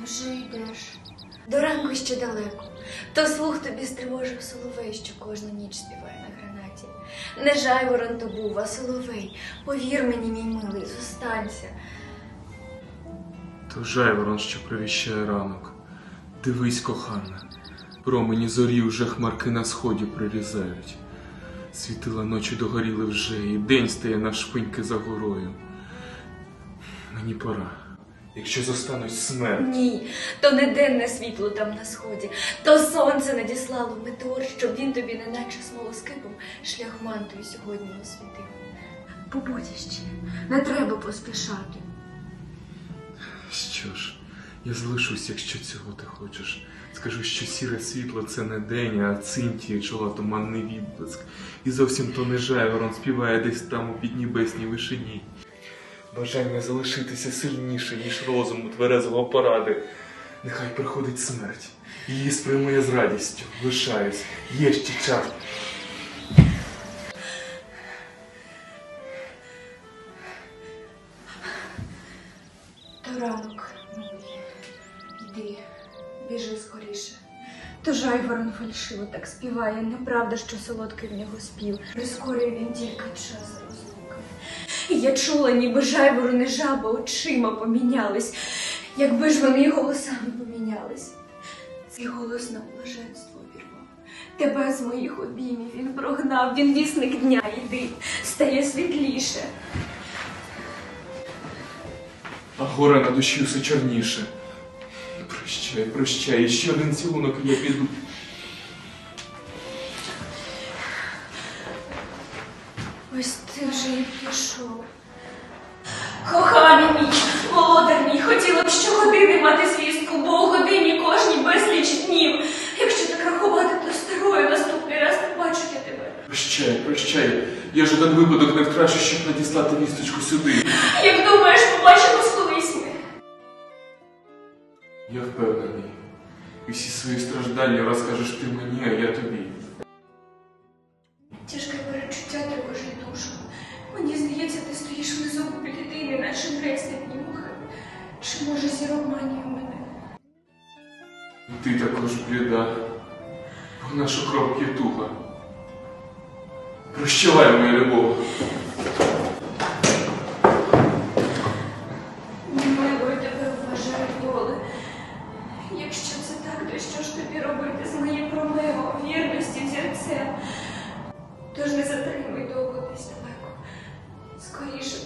Лежи и дрожь. Стривожив соловей, що кожну ніч співає на гранаті. Не жайворон то був, а соловей. Повір мені, мій милий, зостанься. То жайворон, що привіщає ранок. Дивись, кохана, промені зорі вже хмарки на сході прирізають. Світила ночі догоріли вже, і день стає навшпиньки за горою. Мені пора. Якщо зостануть смерть, Ні, то не денне світло там на сході, то сонце надіслало метеор, щоб він тобі, неначе смолоскипом, шлях мантою сьогодні освітив. Побудь іще, не треба поспішати. що ж, я залишусь, якщо цього ти хочеш. Скажу, що сіре світло це не день, а цинтіє чола туманний відблиск. І зовсім то не жайворон співає десь там у піднебесній вишині. Бажання залишитися сильніше, ніж розум тверезого поради. Нехай приходить смерть. Її сприйму я з радістю. Лишаюсь. Є ще час. То ранок, милий, йди, біжи скоріше. То жайворон фальшиво так співає, неправда, що солодкий в нього спів. Прискорює він тільки час розлуки. Я чула, ніби жайворон і жаба очима помінялись, якби ж вони голосами помінялись. Цей голос на блаженство обірвав. Тебе з моїх обіймів він прогнав, він вісник дня, йди, стає світліше. А горе на душі все чорніше. Прощай, прощай, ще один цілунок і я піду. Ось ти вже і пішов. Коханий мій, володар мій, хотіла б щогодини мати звістку, бо у годині кожній безліч днів. Якщо так рахувати, то старою наступний раз не бачу я тебе. Прощай, прощай. Я ж один випадок не втрачу, щоб надіслати вісточку сюди. Як думаєш, побачимо колись ми? Я впевнений. І всі свої страждання розкажеш ти мені, а я тобі. Ти також бліда, бо наша кров є туга. Прощавай моя любов. Милою тебе вважаю доле. Якщо це так, то що ж тобі робити з моїм промивом, вірності зірцем? Тож не затримуй довго десь далеко. Скоріше.